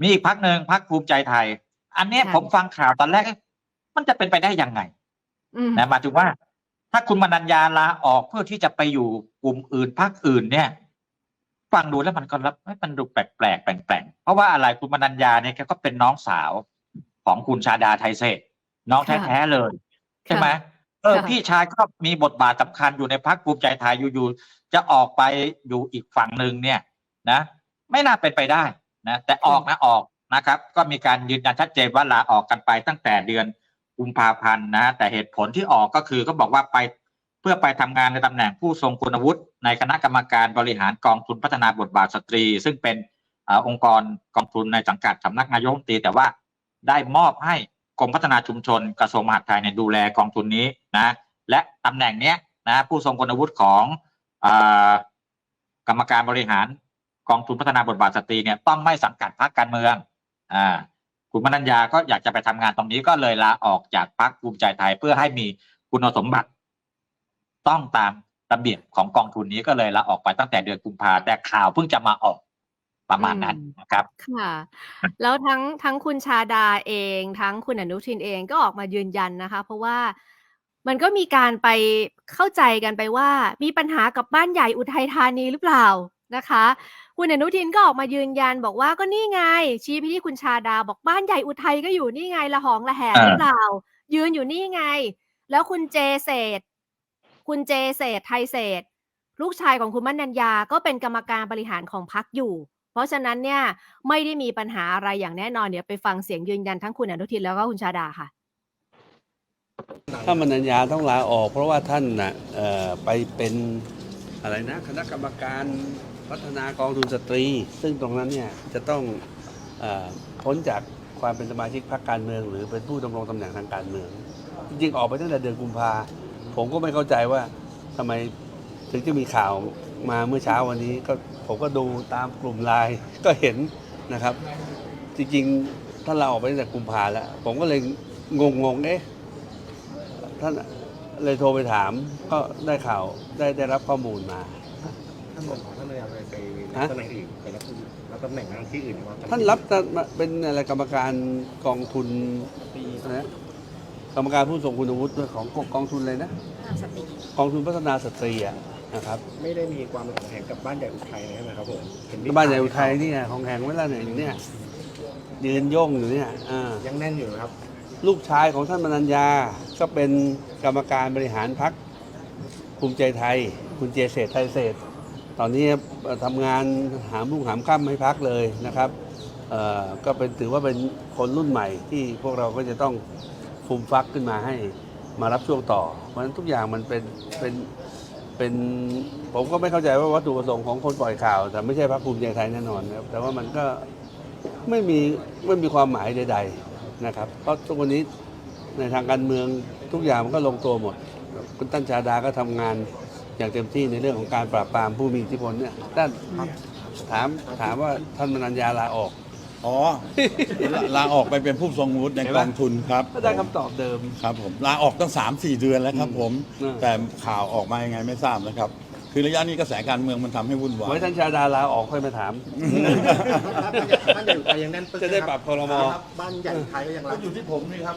มีอีกพักหนึ่งพักภูมิใจไทย อันเนี้ยค่ะผมฟังข่าวตอนแรกเอ๊ะมันจะเป็นไปได้ยังไงอืมนะหมายถึงว่า ถ้าคุณมนัญญาลาออกเพื่อที่จะไปอยู่กลุ่มอื่นพักอื่นเนี่ย ฟังดูแล้วมันก็รับมันดูแปลกแปลกๆแปลกๆเพราะว่าอะไรคุณมนัญญาเนี่ยแกก็เป็นน้องสาวของคุณชาดาไทยเศรษฐ์น้องแท้ๆเลยใช่ไหมเออค่ะพี่ชายก็มีบทบาทสำคัญอยู่ในพักภูมิใจไทยอยู่ๆจะออกไปอยู่อีกฝั่งหนึ่งเนี่ย นะ ไม่น่าเป็นไปได้ นะแต่ออกนะออกนะครับ ก็มีการยืนยันชัดเจนว่าลาออกกันไปตั้งแต่เดือนกุมภาพันธ์นะแต่เหตุผลที่ออกก็คือก็บอกว่าไปเพื่อไปทำงานในตำแหน่งผู้ทรงคุณวุฒิในคณะกรรมการบริหารกองทุนพัฒนาบทบาทสตรี ซึ่งเป็นอองค์กรกองทุนในสังกัดสำนักนายกรัฐมนตรีแต่ว่าได้มอบให้กรมพัฒนาชุมชนกระทรวงมหาดไทยเนี่ยดูแลกองทุนนี้นะและตำแหน่งเนี้ยนะผู้ทรงคุณวุฒิของอกรรมการบริหาร กองทุนพัฒนาบทบาทสตรีเนี่ยต้องไม่สังกัดพรรคการเมืองอ่าคุณมนัญญาก็อยากจะไปทำงานตรงนี้ก็เลยลาออกจากพรรคภูมิใจไทยเพื่อให้มีคุณสมบัติ ต้องตามระเบียบของกองทุนนี้ก็เลยลาออกไปตั้งแต่เดือนกุมภาแต่ข่าวเพิ่งจะมาออกประมาณนั้นอืมนะครับ ค่ะ แล้วทั้งทั้งคุณชาดาเอง ทั้งคุณอนุทินเองก็ออกมายืนยันนะคะ เพราะว่ามันก็มีการไปเข้าใจกันไปว่า มีปัญหากับบ้านใหญ่อุทัยธานีหรือเปล่านะคะ คุณอนุทินก็ออกมายืนยันบอกว่าก็นี่ไง ชี้ไปที่คุณชาดาบอกบ้านใหญ่อุทัยก็อยู่นี่ไงละหองละแหงหรือเปล่า ยืนอยู่นี่ไง แล้วคุณเจเศรษฐ์คุณเจเศรษฐ์ไทยเศรษฐ์ลูกชายของคุณมนัญญาก็เป็นกรรมการบริหารของพรรคอยู่ เพราะฉะนั้นเนี่ยไม่ได้มีปัญหาอะไรอย่างแน่นอนเดี๋ยวไปฟังเสียงยืนยันทั้งคุณอนุทินแล้วก็คุณชาดาค่ะถ้ามันัญญาต้องลาออก เพราะว่าท่านน่ะเอ่อไปเป็นอะไรนะ คณะกรรมการ พัฒนากองทุนสตรี ซึ่งตรงนั้นเนี่ยจะต้องอพ้นจากความเป็นสมาชิกพรรคการเมือง หรือเป็นผู้ดำรงตำแหน่งทางการเมือง จริงๆ ออกไปตั้งแต่เดือนกุมภาผมก็ไม่เข้าใจว่าทำไมถึงจะมีข่าวมาเมื่อเช้าวันนี้ก็ผมก็ดูตามกลุ่มไลน์ก็เห็นนะครับ จริงๆท่านลาออกไปตั้งแต่กุมภาแล้ว ผมก็เลยงงๆเอ๊ะท่านเลยโทรไปถามก็ได้ข่าวได้ได้รับข้อมูลมา ท่านบอกว่าท่านเลยเอาไปไปฮะรับตำแหน่งอื่นไปรับรับตำแหน่งนั้นที่อื่นมาท่านรับเป็นอะไรกรรมการกองทุนปีนะกรรมการผู้ทรงคุณวุฒิด้วยของกองทุนเลยนะกองทุนพัฒนาสตรีอะนะครับไม่ได้มีความแข่งกับบ้านใหญ่อุทัยใช่ไหมครับผมเห็มีบ้านใหญ่อุทัยนี่ไงของแหงไว้แล้วเนี่ยอยู่เนี่ยยืนโย่งอยู่เนี่ยอ่ายังแน่นอยู่นะครับ ลูกชายของท่านมนัญญาก็เป็นกรรมการบริหารพักภูมิใจไทย คุณเจเศรษฐ์ไทยเศรษฐ์ ตอนนี้ทำงานหามรุ่งหามค่ำให้พักเลยนะครับก็เป็นถือว่าเป็นคนรุ่นใหม่ที่พวกเราก็จะต้องฟูมฟักขึ้นมาให้มารับช่วงต่อ เพราะฉะนั้นทุกอย่างมันเป็นเป็นเป็นผมก็ไม่เข้าใจว่าวัตถุประสงค์ของคนปล่อยข่าว แต่ไม่ใช่พรรคภูมิใจไทยแน่นอนนะครับแต่ว่ามันก็ไม่มีไม่มีความหมายใด ๆนะครับ เพราะทุกวันนี้ในทางการเมืองทุกอย่างมันก็ลงตัวหมด คุณตั้นชาดาก็ทำงาน อย่างเต็มที่ในเรื่องของการปราบปรามผู้มีอิทธิพลเนี่ยท่านถามถามว่าท่านมนัญญาลาออกอ๋อลาลาออกไปเป็นผู้ทรงวุฒิในเห็นกไหมองทุนครับก็ได้คำตอบเดิม ครับผมลาออกตั้งสามสี่เดือนแล้วครับผม อืม แต่ข่าวออกมายังไงไม่ทราบนะครับ คือระยะนี้กระแสการเมืองมันทำให้วุ่นวาไว้ยท่านชาดาลาออกค่อยมาถาม บ้านใหญ่อุทัยยังแน่นปึ๊กจะได้ปรับครม ครับบ้านใหญ่อุทัยก็ยังรับอยู่ที่ผมนี่ครับ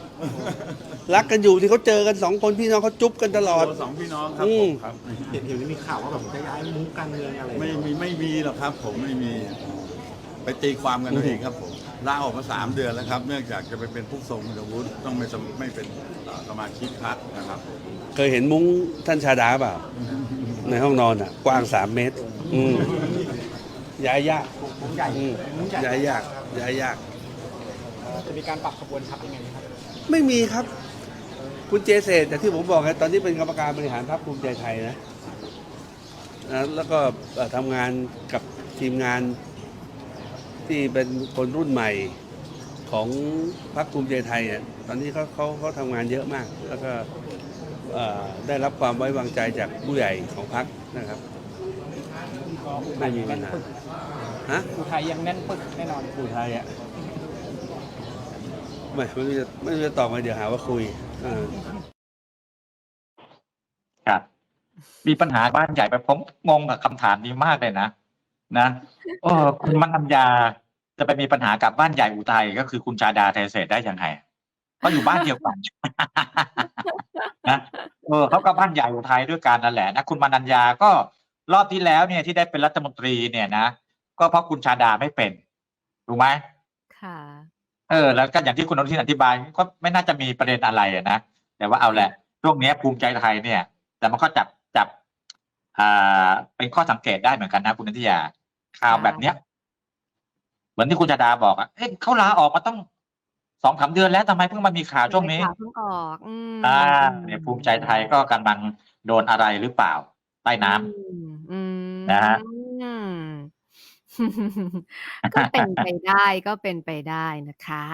รักกันอยู่ที่เขาเจอกันสองคนพี่น้องเขาจุ๊บกันตลอดสองพี่น้องครับอืผม มครับ เห็นเห็นมีข่าวว่าแบบจะย้ายมุ้งการเมืองอะไรไม่มีไม่มีหรอกครับ ผมไม่มี ไปตีความกันเอาเองครับผมลาออกมาสามเดือนแล้วครับ เนื่องจากจะไปเป็นผู้ทรงคุณวุฒิต้องไม่สมไม่เป็นเอ่อสมาชิกพรรคนะครับเคยเห็นมุ้งท่านชาดาเปล่า ในห้องนอนอะ กว้างสามเมตร อืมย้ายยากมุ้งใหญ่อืมมุ้งใหญ่ย้ายยากย้ายยาก จะมีการปรับขบวนทัพยังไงครับ ไม่มีครับ คุณเจเศรษฐ์แต่ที่ผมบอกไงตอนนี้เป็นกรรมการบริหารพรรคภูมิใจไทยนะนะแล้วก็เอ่อทำงานกับทีมงานที่เป็นคนรุ่นใหม่ของพรรคภูมิใจไทยอะตอนนี้เขาเขาเขาทำงานเยอะมาก แล้วก็เอ่อ ได้รับความไว้วางใจจากผู้ใหญ่ของพรรคนะครับ ไม่มีปัญหาฮะอุทัยยังแน่นปึ๊กแน่นอนผู้ไทยอะไม่ไม่รู้จะไม่รู้จะตอบไงเดี๋ยวหาว่าคุยเออครับมีปัญหาบ้านใหญ่ไปผมงงกับคำถามนี้มากเลยนะ นะเออคุณมนัญญาจะไปมีปัญหากับบ้านใหญ่อุทัยก็คือคุณชาดาไทยเศรษฐ์ได้ยังไงก็อยู่บ้านเดียวกัน นะเออเขาก็บ้านใหญ่อุทัยด้วยกันนั่นแหละนะคุณมานัญญาก็รอบที่แล้วเนี่ยที่ได้เป็นรัฐมนตรีเนี่ยนะก็เพราะคุณชาดาไม่เป็นถูกไหมค่ะ เออ แล้วก็อย่างที่คุณอนุทินอธิบายก็ไม่น่าจะมีประเด็นอะไรอะนะแต่ว่าเอาแหละช่วงเนี้ยภูมิใจไทยเนี่ย แต่มันก็จับจับอ่าเป็นข้อสังเกตได้เหมือนกันนะคุณนันทิยาข่าวแบบเนี้ย เหมือนที่คุณชาดาบอกอะเอ้ยเขาลาออกมาต้อง สองสามเดือนแล้วทำไมเพิ่งมามีข่าวช่วงนี้ ข่าวเพิ่งออก อืม อ่าเนี่ยภูมิใจไทยก็กำลังโดนอะไรหรือเปล่า ใต้น้ำ อืมอืมนะฮะ อืม ก็เป็นไปได้ก็เป็นไปได้นะคะ